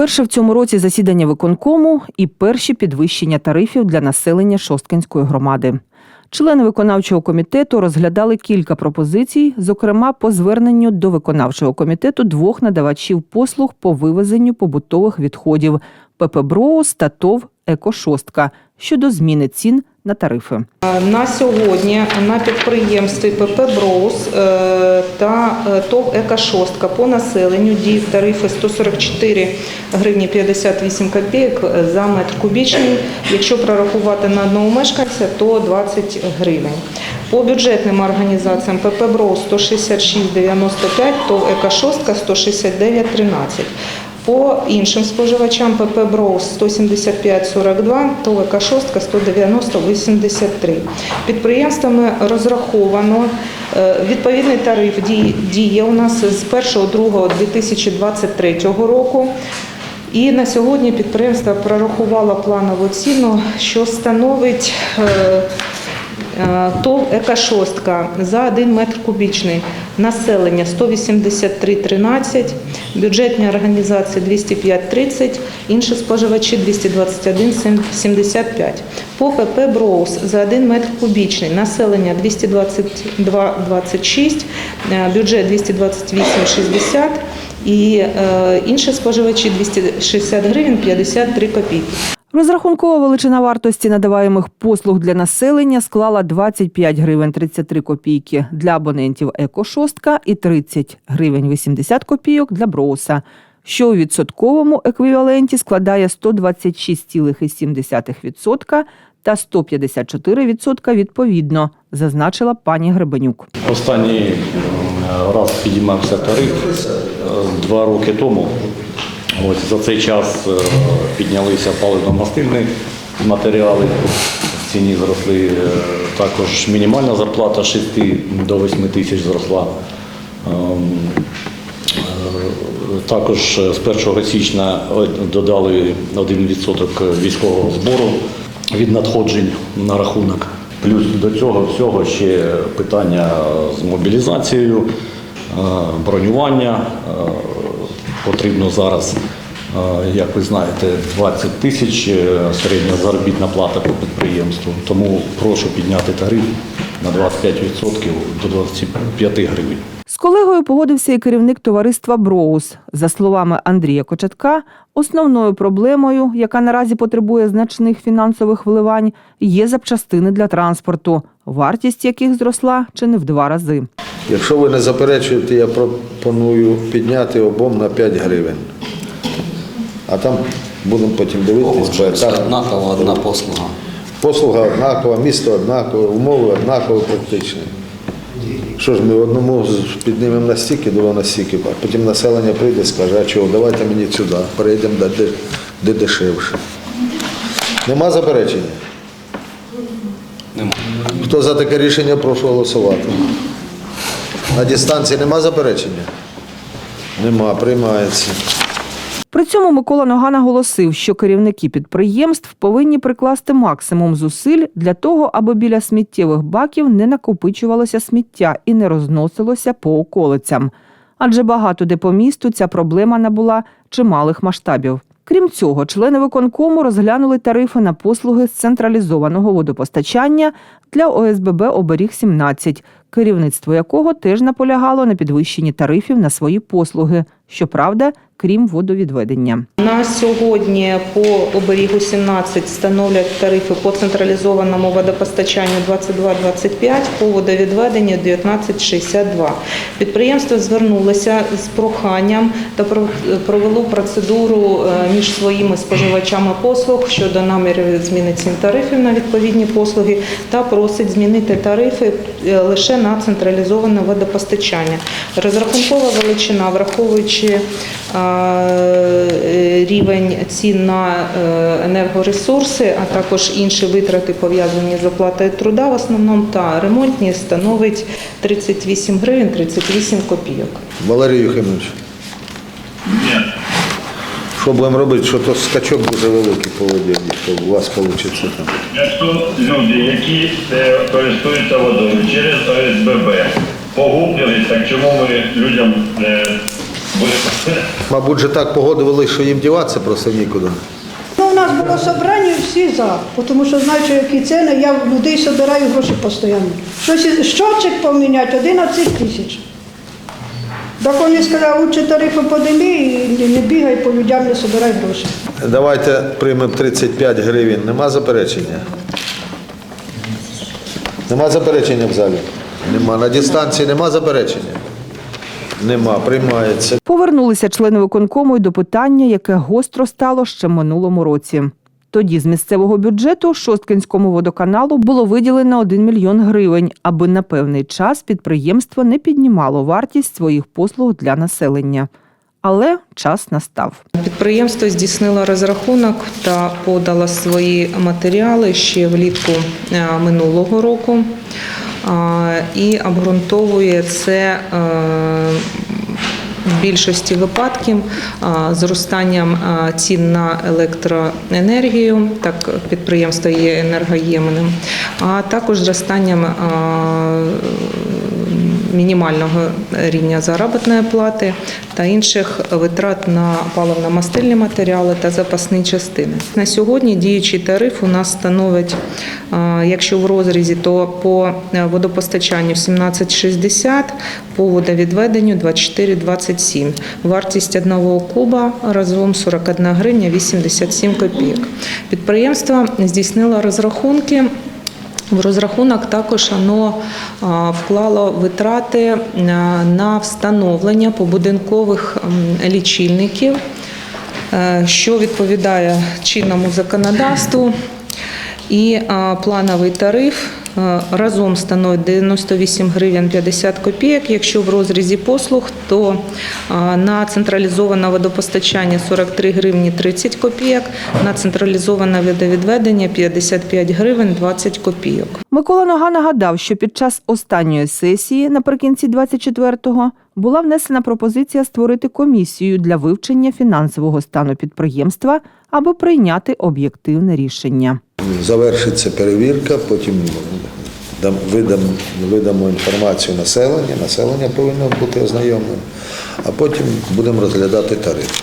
Перше в цьому році засідання виконкому і перші підвищення тарифів для населення Шосткинської громади. Члени виконавчого комітету розглядали кілька пропозицій, зокрема по зверненню до виконавчого комітету двох надавачів послуг по вивезенню побутових відходів ПП «Броус» та ТОВ «Екошостка» щодо зміни цін на тарифи. На сьогодні на підприємстві ПП «Броуз» е, та е, ТОВ «Екошостка» по населенню діють тарифи 144 гривні 58 копійок за метр кубічний. Якщо прорахувати на одного мешканця, то 20 гривень. По бюджетним організаціям ПП «Броуз» 166,95, ТОВ «Екошостка» 169,13. По іншим споживачам ПП «Броуз» 175,42, ТОВ «Екошостка» 190,83. Підприємствами розраховано е, відповідний тариф діє- у нас з 1.2.2023 року. І на сьогодні підприємство прорахувало планову ціну, що становить Е, ТОВ «Екошостка» за 1 метр кубічний. Населення 183,13, бюджетні організації 205,30, інші споживачі 221,75. По ПП «Броуз» за 1 метр кубічний. Населення 222,26, е, бюджет 228,60 і е, інші споживачі 260 гривень 53 копійки. Розрахункова величина вартості надаваємих послуг для населення склала 25 гривень 33 копійки для абонентів «Екошостка» і 30 гривень 80 копійок для «Броуса», що у відсотковому еквіваленті складає 126,7% та 154% відповідно, зазначила пані Гребенюк. Останній е, раз підіймався тариф е, два роки тому. Ось за цей час е, піднялися паливно-мастильні матеріали, в ціні зросли е, також мінімальна зарплата 6 до 8 тисяч зросла. Ем, е, Також з 1 січня додали 1% військового збору від надходжень на рахунок. Плюс до цього всього ще питання з мобілізацією, бронювання. Потрібно зараз, е, як ви знаєте, 20 тисяч е, середня заробітна плата по підприємству. Тому прошу підняти тариф на 25% до 25 гривень. З колегою погодився і керівник товариства «Броуз». За словами Андрія Кочетка, основною проблемою, яка наразі потребує значних фінансових вливань, є запчастини для транспорту, вартість яких зросла чи не в два рази. Якщо ви не заперечуєте, я пропоную підняти обом на 5 гривень. А там будемо потім Так, однакова одна послуга. Послуга однакова, місто однакове, умови однакові практично. Що ж, ми одному піднімемо на стільки, другого на стільки, а потім населення прийде і скаже, а чого, давайте мені сюди, перейдемо де, де, де дешевше. Нема заперечення? Нема. Хто за таке рішення, прошу голосувати. На дистанції нема заперечення? Нема, приймається. При цьому Микола Нога наголосив, що керівники підприємств повинні прикласти максимум зусиль для того, аби біля сміттєвих баків не накопичувалося сміття і не розносилося по околицям. Адже багато де по місту ця проблема набула чималих масштабів. Крім цього, члени виконкому розглянули тарифи на послуги з централізованого водопостачання для ОСББ Оберіг 17, керівництво якого теж наполягало на підвищенні тарифів на свої послуги, щоправда, крім водовідведення. На сьогодні по оберігу 17 становлять тарифи по централізованому водопостачанню 22,25, по водовідведенню 19,62. Підприємство звернулося з проханням та про- провело процедуру е, між своїми споживачами послуг щодо намірів зміни цін тарифів на відповідні послуги та просить змінити тарифи е, лише на централізоване водопостачання. Розрахункова величина, враховуючи е, рівень цін на е, енергоресурси, а також інші витрати пов'язані з оплатою труда в основному та ремонтні становить 38 гривень 38 копійок. Валерій Юхимович. Що будемо робити? Що то скачок дуже великий по воді, що у вас вийде там. Якщо люди, які е, користуються водою через ОСББ, погублились, так чому ми людям Мабуть, же так погодували, що їм діватися просто нікуди. Ну, у нас було собрання, всі за, тому що знаю, що які ціни, я в людей збираю гроші постійно. Щось із- поміняти 11 тисяч. Так вони сказали, лучше тарифи подими і не- не бігай по людям, не збирай гроші. Давайте приймемо 35 гривень. Нема заперечення? Нема заперечення в залі? Нема. На дистанції нема заперечення? Нема. Приймається. Повернулися члени виконкому й до питання, яке гостро стало ще минулому році. Тоді з місцевого бюджету Шосткинському водоканалу було виділено 1 мільйон гривень, аби на певний час підприємство не піднімало вартість своїх послуг для населення. Але час настав. Підприємство здійснило розрахунок та подало свої матеріали ще влітку е, минулого року і обґрунтовує це е, в більшості випадків зростанням цін на електроенергію, так підприємство є енергоємним, а також зростанням мінімального рівня заробітної плати та інших витрат на паливно-мастильні матеріали та запасні частини. На сьогодні діючий тариф у нас становить, е, якщо в розрізі, то по е, водопостачанню 17,60, по водовідведенню 24,27. Вартість одного куба разом 41 гривня 87 копійок. Підприємство здійснило розрахунки. В розрахунок також воно вклало витрати на встановлення побудинкових лічильників, е, що відповідає чинному законодавству. І плановий тариф разом становить 98 гривень 50 копійок. Якщо в розрізі послуг, то на централізоване водопостачання 43 гривні 30 копійок, на централізоване водовідведення 55 гривень 20 копійок. Микола Нога нагадав, що під час останньої сесії, наприкінці 24-го, була внесена пропозиція створити комісію для вивчення фінансового стану підприємства, аби прийняти об'єктивне рішення. Завершиться перевірка, потім дам- видам, видамо інформацію населення, населення повинно бути ознайомлене, а потім будемо розглядати тариф.